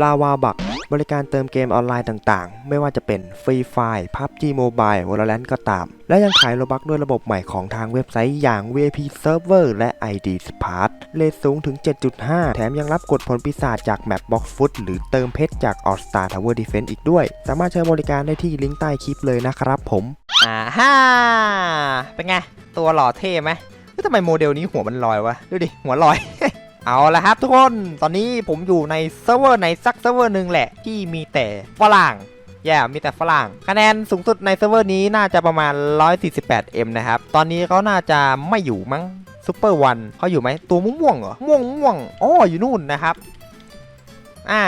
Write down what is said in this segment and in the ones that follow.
ลาวาบักบริการเติมเกมออนไลน์ต่างๆ ไม่ว่าจะเป็นฟรีไฟ PUBG Mobile Valorant ก็ตาม และยังขายโลบักด้วยระบบใหม่ของทางเว็บไซต์อย่าง VIP Server และ ID Smart เลทสูงถึง 7.5 แถมยังรับกดผลปีศาจจาก Map Box Foot หรือเติมเพชรจาก All Star Tower Defense อีกด้วย สามารถใช้บริการได้ที่ลิงก์ใต้คลิปเลยนะครับผมอ่าฮ่าเป็นไง ตัวหล่อเท่ไหมเฮ้ยทำไมโมเดลนี้หัวมันลอยวะ ดูดิ หัวลอย เอาละครับทุกคน ตอนนี้ผมอยู่ในเซิร์ฟเวอร์ในสักเซิร์ฟเวอร์หนึ่งแหละที่มีแต่ฝรั่งแย่มีแต่ฝรั่ง คะแนนสูงสุดในเซิร์ฟเวอร์นี้น่าจะประมาณ 148M นะครับ ตอนนี้เขาน่าจะไม่อยู่มั้งซูเปอร์วันเขาอยู่ไหม ตัวม่วงๆเหรอ ม่วงม่วงอ๋ออยู่นู่นนะครับ อ่า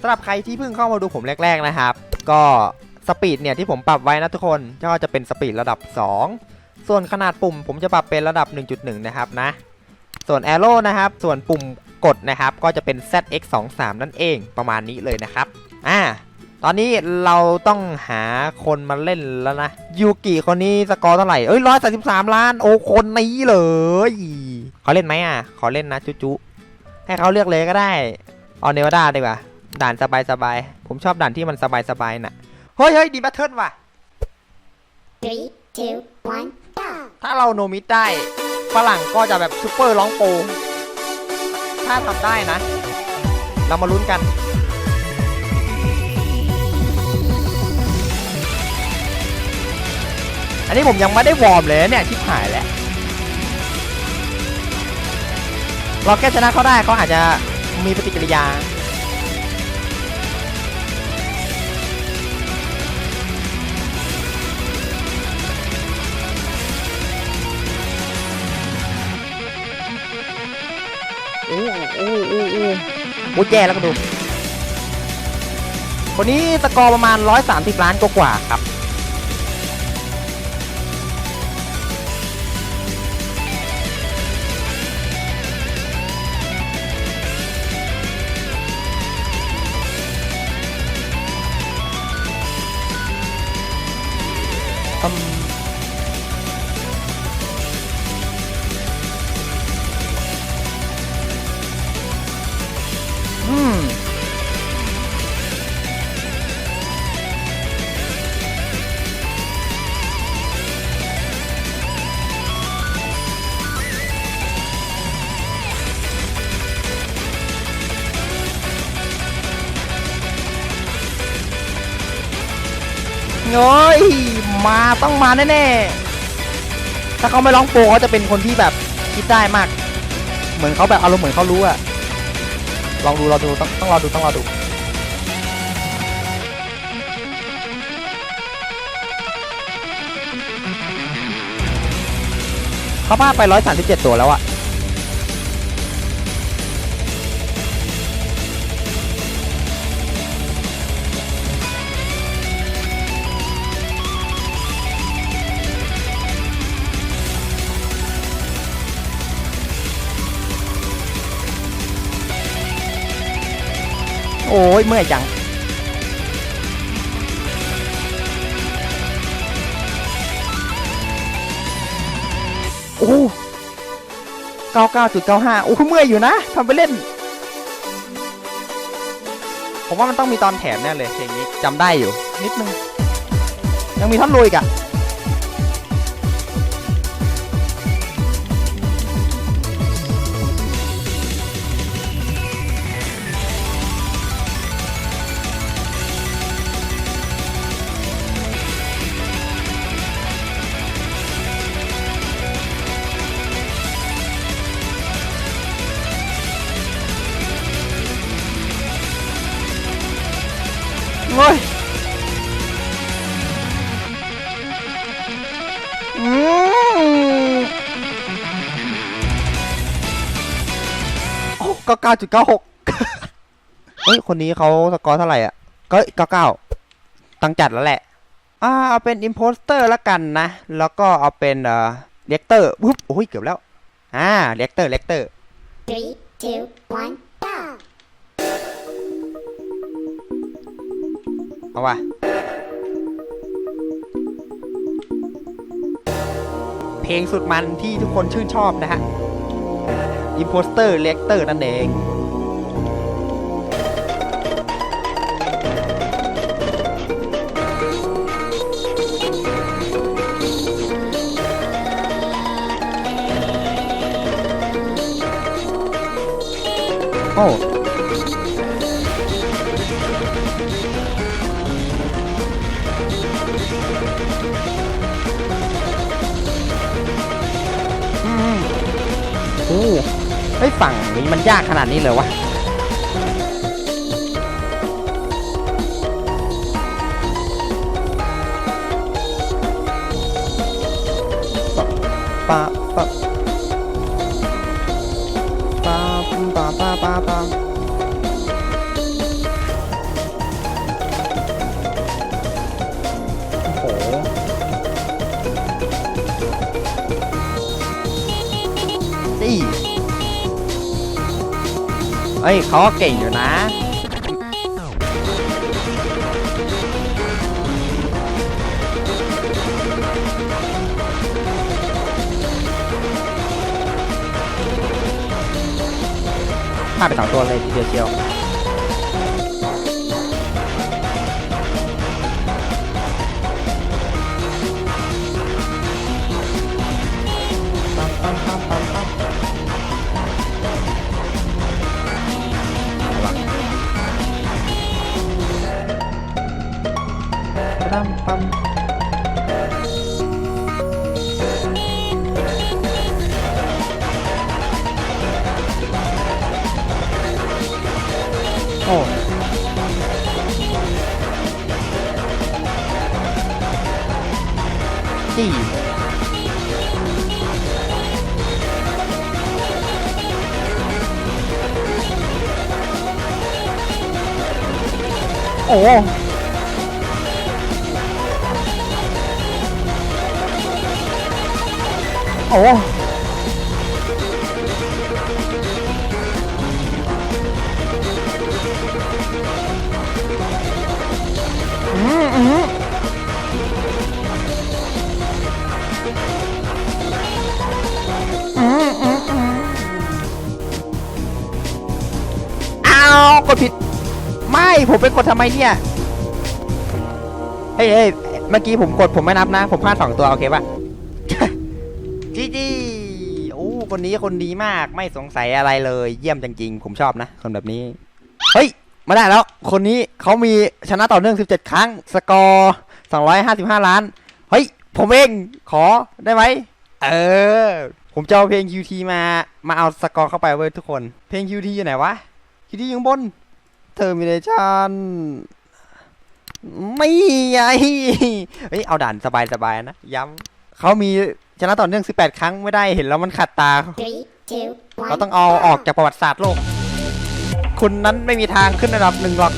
สำหรับใครที่เพิ่งเข้ามาดูผมแรก ๆนะครับ ก็สปีดเนี่ยที่ผมปรับไว้นะทุกคน ก็จะเป็นสปีดระดับ 2 ส่วนขนาดปุ่มผมจะปรับเป็นระดับ 1.1 นะครับนะ ส่วน Arrow นะครับ ส่วนปุ่มกดนะครับ ก็จะเป็น ZX23 นั่นเองประมาณนี้เลยนะครับ อ่า ตอนนี้เราต้องหาคนมาเล่นแล้วนะ ยูกิคนนี้สกอร์เท่าไหร่ เอ้ยร้อยสาสิบสามล้าน โอ้คนนี้เลยเขาเล่นไหมอะ ขอเล่นนะจุจุให้เขาเลือกเลยก็ได้ เอาเนวาดาดีกว่า ด่านสบายๆผมชอบด่านที่มันสบายๆน่ะ เฮ้ยเฮ้ยดีแบทเทิลว่ะ Three, two, one, go! ถ้าเราโนมิดได้ ฝรั่งก็จะแบบซูเปอร์ร้องโปงถ้าทำได้นะ เรามาลุ้นกันอันนี้ผมยังไม่ได้วอร์มเลยเนี่ยชิบหายแล้ว เราแค่ชนะเขาได้เขาอาจจะมีปฏิกิริยา โอ้แย่แล้วก็ดู คนนี้สกอร์ประมาณ 130 ล้านกว่าครับอื เงยมาต้องมาแน่ๆ ถ้าเขาไม่ร้องโปรเขาจะเป็นคนที่แบบคิดได้มาก เหมือนเขาแบบอารมณ์เหมือนเขารู้อะลองดูรอดูต้องต้องรอดูต้องรอดูเขาพาไป 137 ตัวแล้วอะ โอ้ยเมื่อยจังโอ้เก้าเก้าจุดเก้าห้าโอ้เมื่อยอยู่นะทำไปเล่น ผมว่ามันต้องมีตอนแถมแน่เลยเพลงนี้จำได้อยู่ นิดนึง ยังมีท่อนลุยอีกะ ก็เก้าจุดเก้าหกเฮ้ย คนนี้เขาสกอร์เท่าไหร่อะ ก็เก้าเก้าตั้งจัดแล้วแหละ อ่า เอาเป็นอิมโพสเตอร์ละกันนะ แล้วก็เอาเป็นเอ่อเรียกเตอร์ปุ๊บโอ้ย เกือบแล้ว อ่าเรียกเตอร์เรียกเตอร์ Three, two, one, go! เอาว่ะเพลงสุดมันที่ทุกคนชื่นชอบนะฮะ อิมโพสเตอร์เลกเตอร์นั่นเองโอ้โอ้ เฮ้ยฝั่งนี้มันยากขนาดนี้เลยวะปะปะปะปะปะปะปะ เอ้ยเขาก็เก่งอยู่นะฆ่าไปสองตัวเลยทีเดียวเชียว โอ้จี้โอ้าวกดผิด ไม่ ผมไปกดทำไมเนี่ย เฮ้ยเฮ้ยเมื่อกี้ผมกดผมไม่นับนะ ผมพลาดสองตัว โอเคป่ะจีจีโอ้คนนี้คนดีมากไม่สงสัยอะไรเลย เยี่ยมจริงๆ ผมชอบนะ คนแบบนี้ เฮ้ย มาได้แล้ว คนนี้เขามีชนะต่อเนื่อง 17 ครั้ง สกอร์ 255 ล้าน เฮ้ย ผมเอง ขอได้ไหม เออ ผมจะเอาเพลง QT มา มาเอาสกอร์เข้าไปเว้ยทุกคน เพลง QT อยู่ไหนวะ QT อยู่ข้างบน เทอร์มินชันไม่ไงเฮ้ย เอาด่านสบายๆนะ ย้ำเขามีชนะต่อเนื่อง 18 ครั้งไม่ได้เห็นแล้วมันขัดตา Three, two, เรา one. ต้องเอาออกจากประวัติศาสตร์โลก คุณนั้นไม่มีทางขึ้นระดับหนึ่งหรอก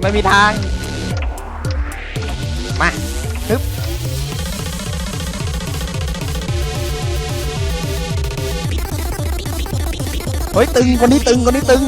ไม่มีทาง มาฮึบเฮ้ยตึงคนนี้ตึงคนนี้ตึง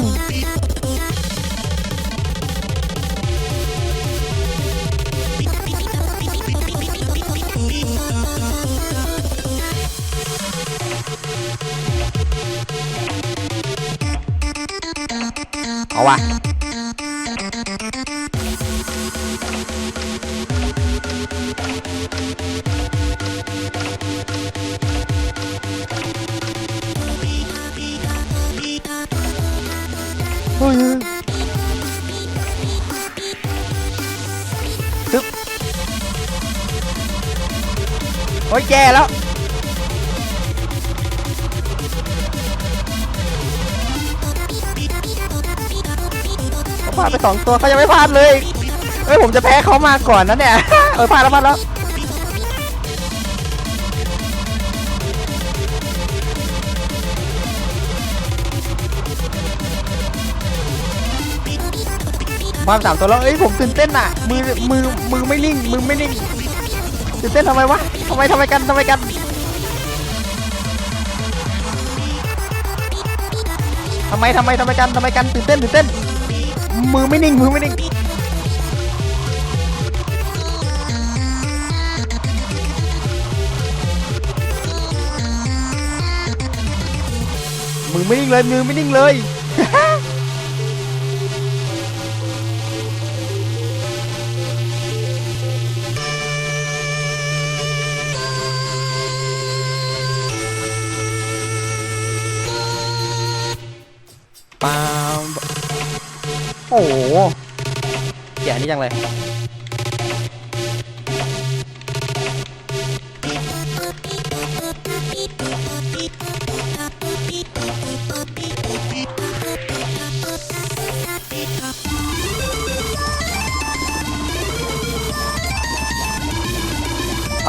เฮ้ยซึบโอ้ยแย่แล้วเขาพลาดไปสองตัวเขายังไม่พลาดเลยเฮ้ยผมจะแพ้เขามาก่อนนะเนี่ย เออพลาดแล้วพลาดแล้ว ความสามตัวแล้วเอ้ยผมตื่นเต้นอะ มือมือมือไม่นิ่งมือไม่นิ่งตื่นเต้นทำไมวะทำไมทำไมกันทำไมกันทำไมทำไมทำไมกันทำไมกันตื่นเต้นตื่นเต้น มือไม่นิ่งมือไม่นิ่งมือไม่นิ่งเลยมือไม่นิ่งเลย อ้โหเกียดอันนี้จังเลย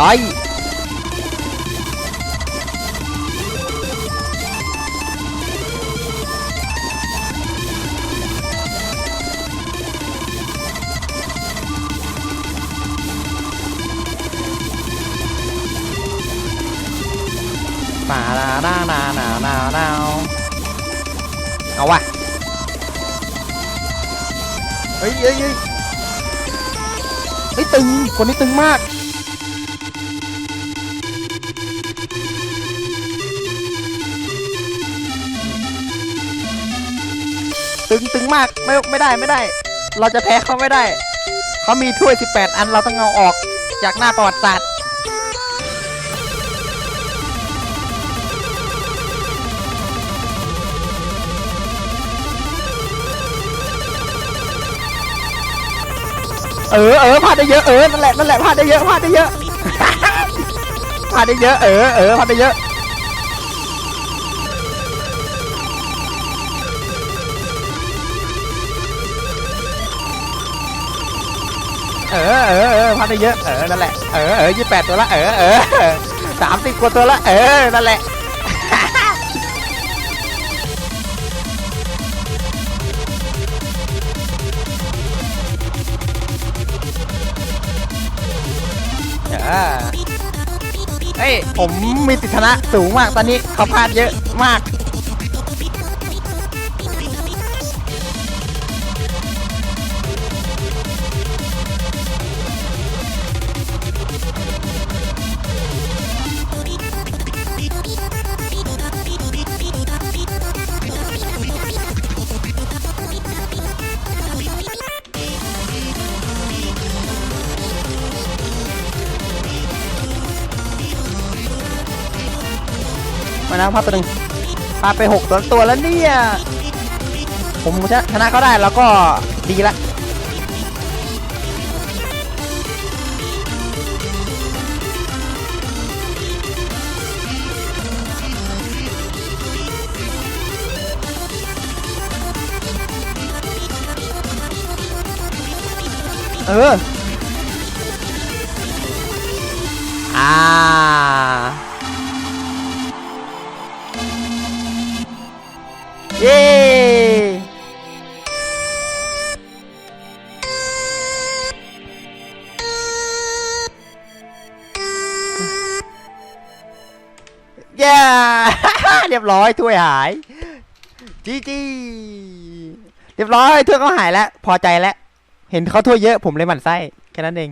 ไอ้ นานานาเอาว่ะเฮ้ยเฮ้ยเฮ้ยเฮ้ยตึงคนนี้ตึงมากตึงตึงมากไม่ไม่ได้ไม่ได้ เราจะแพ้เขาไม่ได้ เขามีถ้วย 18 อันเราต้องเอาออกจากหน้าประวัติศาสตร์ เออเออพลาดได้เยอะเออนั่นแหละนั่นแหละพลาดได้เยอะพลาดได้เยอะพลาดได้เยอะเออเออพลาดได้เยอะเออเออเออพันได้เยอะเออนั่นแหละเออเออยี่แปดตัวละเออเออสามสิบกว่าตัวละเออนั่นแหละ ออเฮ้ยผมมีติดชนะสูงมากตอนนี้เขาพลาดเยอะมาก นะพลาดตัวหนึ่งพลาดไปหกตัวตัวแล้วเนี่ย ผมชนะชนะก็ได้แล้วก็ดีละเออ อ่า เย้เย้เรียบร้อยถ้วยหายจีจีเรียบร้อยถ้วยเขาหายแล้ว พอใจแล้ว เห็นเขาถ้วยเยอะผมเลยหมั่นไส้แค่นั้นเอง